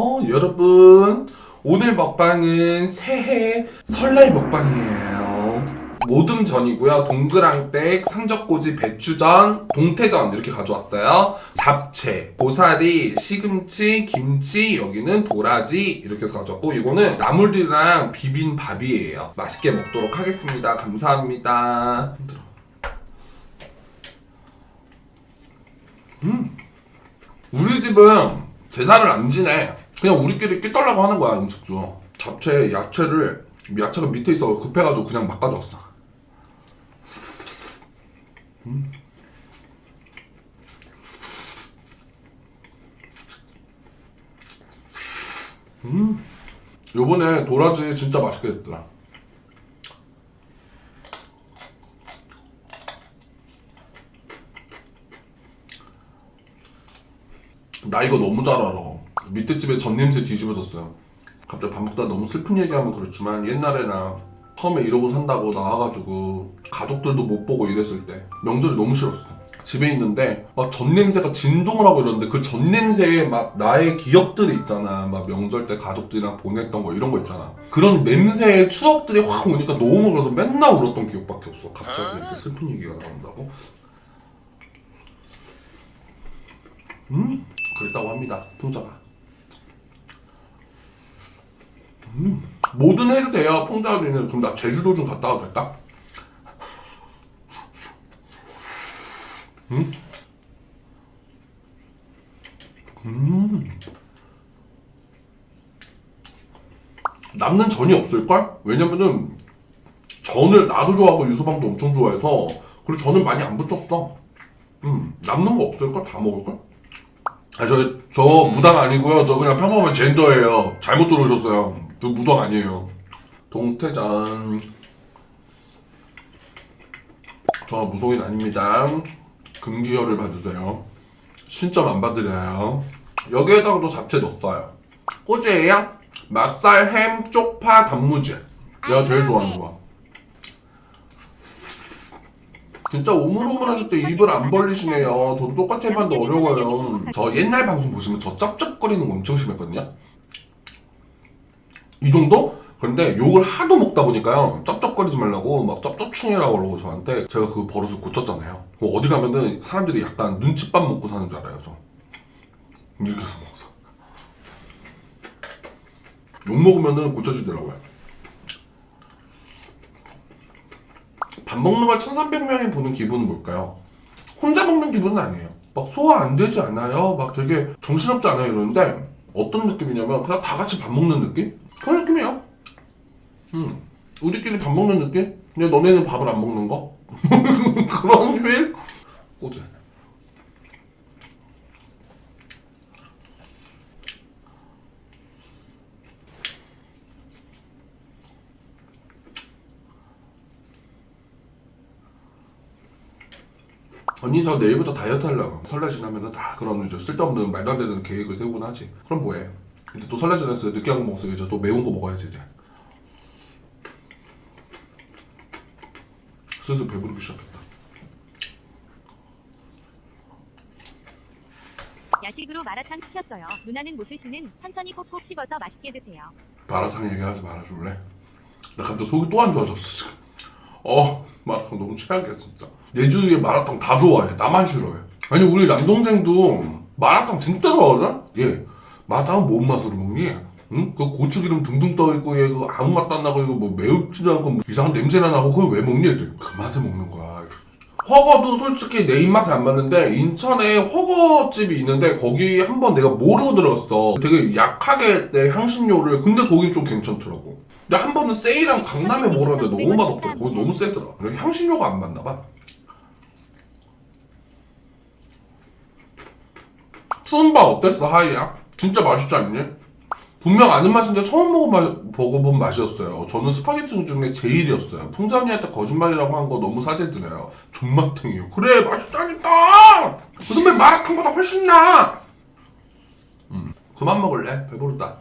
어, 여러분. 오늘 먹방은 새해 설날 먹방이에요. 모듬 전이고요. 동그랑땡, 상적꼬지, 배추전, 동태전 이렇게 가져왔어요. 잡채, 고사리, 시금치, 김치, 여기는 도라지 이렇게 해서 가져왔고 이거는 나물들이랑 비빈 밥이에요. 맛있게 먹도록 하겠습니다. 감사합니다. 힘들어. 음. 우리 집은 제사를 안 지내. 그냥 우리끼리 끼떨라고 하는 거야 음식주. 잡채 야채를 야채가 밑에 있어 급해가지고 그냥 막 가져왔어. 음. 음. 요번에 도라지 진짜 맛있게 됐더라. 나 이거 너무 잘 알아. 밑에 집에 전 냄새 뒤집어졌어요. 갑자기 밥 먹다 너무 슬픈 얘기하면 그렇지만 옛날에 나 처음에 이러고 산다고 나와가지고 가족들도 못 보고 이랬을 때 명절이 너무 싫었어. 집에 있는데 막 전 냄새가 진동을 하고 이러는데 그 전 냄새에 막 나의 기억들이 있잖아. 막 명절 때 가족들이랑 보냈던 거 이런 거 있잖아. 그런 냄새의 추억들이 확 오니까 너무 그래서 맨날 울었던 기억밖에 없어. 갑자기 이렇게 슬픈 얘기가 나온다고. 음, 그랬다고 합니다. 풍자가. 음, 뭐든 해도 돼요. 풍자리는 그럼 나 제주도 좀 갔다 될까? 음? 음. 남는 전이 없을걸? 왜냐면은 전을 나도 좋아하고 유소방도 엄청 좋아해서 그리고 전을 많이 안 붙였어. 음, 남는 거 없을걸? 다 먹을걸? 아, 저, 저 무당 아니고요. 저 그냥 평범한 젠더예요. 잘못 들어오셨어요. 저 무당 아니에요. 동태전. 저 무속인 아닙니다. 금기혈을 봐주세요. 신점 안 받으려요. 여기에다가도 잡채 넣었어요. 꼬지예요? 맛살, 햄, 쪽파, 단무지. 내가 제일 좋아하는 거야. 진짜 오물오물하실 때 입을 안 벌리시네요. 저도 똑같이 해봤는데 어려워요. 저 옛날 방송 보시면 저 쩝쩝거리는 거 엄청 심했거든요. 이 정도? 그런데 욕을 하도 먹다 보니까요. 쩝쩝거리지 말라고 막 쩝쩝충이라고 그러고 저한테 제가 그 버릇을 고쳤잖아요. 그럼 어디 가면은 사람들이 약간 눈칫밥 먹고 사는 줄 알아요. 저. 이렇게 해서 먹어서. 욕 먹으면은 고쳐주더라고요. 밥 먹는 걸 1300명이 보는 기분은 뭘까요? 혼자 먹는 기분은 아니에요. 막 소화 안 되지 않아요? 막 되게 정신없지 않아요? 이러는데 어떤 느낌이냐면 그냥 다 같이 밥 먹는 느낌? 그런 느낌이야. 음, 우리끼리 밥 먹는 느낌? 근데 너네는 밥을 안 먹는 거? 그런 휠? 꼬지. 언니 저 내일부터 다이어트 하려고. 설날 지나면은 다 그런 이제 쓸데없는 말도 안 되는 계획을 세우곤 하지. 그럼 뭐해? 이제 또 설날 지나서 느끼한 거 먹어서 이제 또 매운 거 먹어야지 이제. 슬슬 배부르기 시작했다. 야식으로 마라탕 시켰어요. 누나는 못 드시는 천천히 꼭꼭 씹어서 맛있게 드세요. 마라탕 얘기하지 말아줄래? 나 갑자기 속이 또 안 좋아졌어 어 마라탕 너무 최악이야 진짜 내 주위에 마라탕 다 좋아해 나만 싫어해 아니 우리 남동생도 마라탕 진짜 좋아하거든? 얘 마라탕 뭔 맛으로 먹니? 응? 그 고추기름 둥둥 떠있고 얘 그거 아무 맛도 안 나고 이거 뭐 매우지도 않고 뭐 이상한 냄새나 나고 그걸 왜 먹니? 했더니 그 맛에 먹는 거야 허거도 솔직히 내 입맛에 안 맞는데 인천에 허거집이 있는데 거기 한번 내가 모르고 들어갔어 되게 약하게 내 향신료를 근데 거기 좀 괜찮더라고 근데 한 번은 세이랑 강남에 먹으러 갔는데 너무 맛없더라 거기 너무 세더라 향신료가 안 맞나 봐 추운바 어땠어 하이야? 진짜 맛있지 않니? 분명 아는 맛인데 처음 먹어봐, 먹어본 맛이었어요. 저는 스파게티 중에 제일이었어요. 풍자언니한테 거짓말이라고 한 거 너무 사죄드려요. 존맛탱이요. 그래 맛있다니까! 그다음에 마라탕보다 훨씬 나! 음, 그만 먹을래? 배부르다.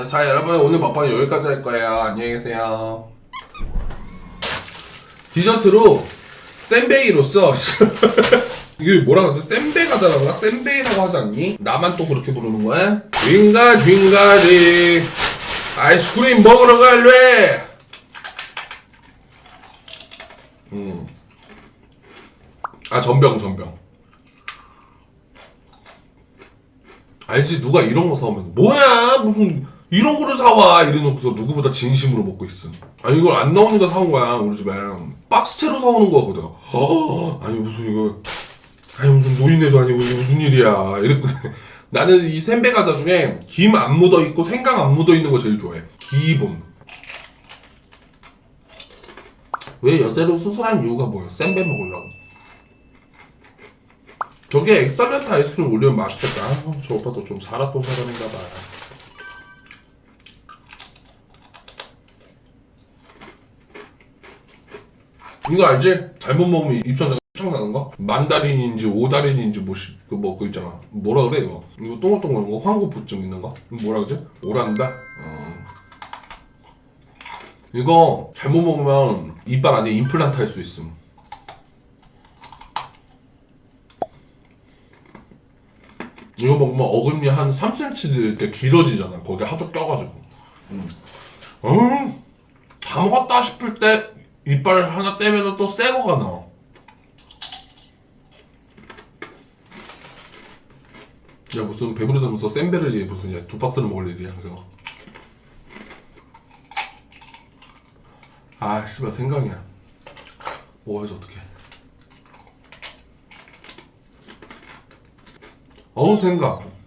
자, 자 여러분 오늘 먹방 여기까지 할 거예요. 안녕히 계세요. 디저트로 샌베이로서 이게 뭐라 그러지? 센베가다라고 센베라고 하지 않니? 나만 또 그렇게 부르는 거야? 윙가 윙가리 아이스크림 먹으러 갈래? 음. 아 전병 전병 알지 누가 이런 거 사오면 뭐야 무슨 이런 거를 사와. 이래놓고서 누구보다 진심으로 먹고 있어 아니 이걸 안 나오니까 사온 거야 우리 집에. 박스채로 사오는 거거든 어, 아니 무슨 이거. 아니 무슨 노인네도 아니고 이게 무슨 일이야. 이랬거든. 나는 이 센베 과자 중에 김 안 묻어 있고 생강 안 묻어 있는 거 제일 좋아해. 기본. 왜 여자로 수술한 이유가 뭐예요? 센베 먹으려고. 저게 엑설런트 아이스크림 올리면 맛있겠다. 아, 저 오빠도 좀 살았던 사람인가 봐 이거 알지? 잘못 먹으면 입천장 창 나는 거? 만다린인지 오다린인지 뭐, 시- 그뭐 그거 있잖아. 뭐라 그래, 이거? 이거 동글동글 거 황고부증 있는 거? 뭐라 그러지? 오란다? 어. 이거 잘못 먹으면 이빨 안에 임플란트 할 수 있음. 이거 먹으면 어금니 한 3cm 이렇게 길어지잖아. 거기 하도 껴가지고. 음. 음. 다 먹었다 싶을 때 이빨 하나 떼면 또 새 거가 나와. 야 무슨 배부르다면서 센베를 얘 무슨 야두 박스를 먹을 일이야 그거. 아 씨발 생각이야. 먹어야지 어떡해. 어우 생각.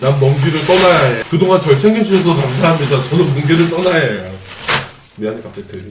난 먼 길을 떠나야 해. 그동안 절 챙겨주셔서 감사합니다. 저는 먼 길을 떠나야 해요. 미안해 갑자기 들리.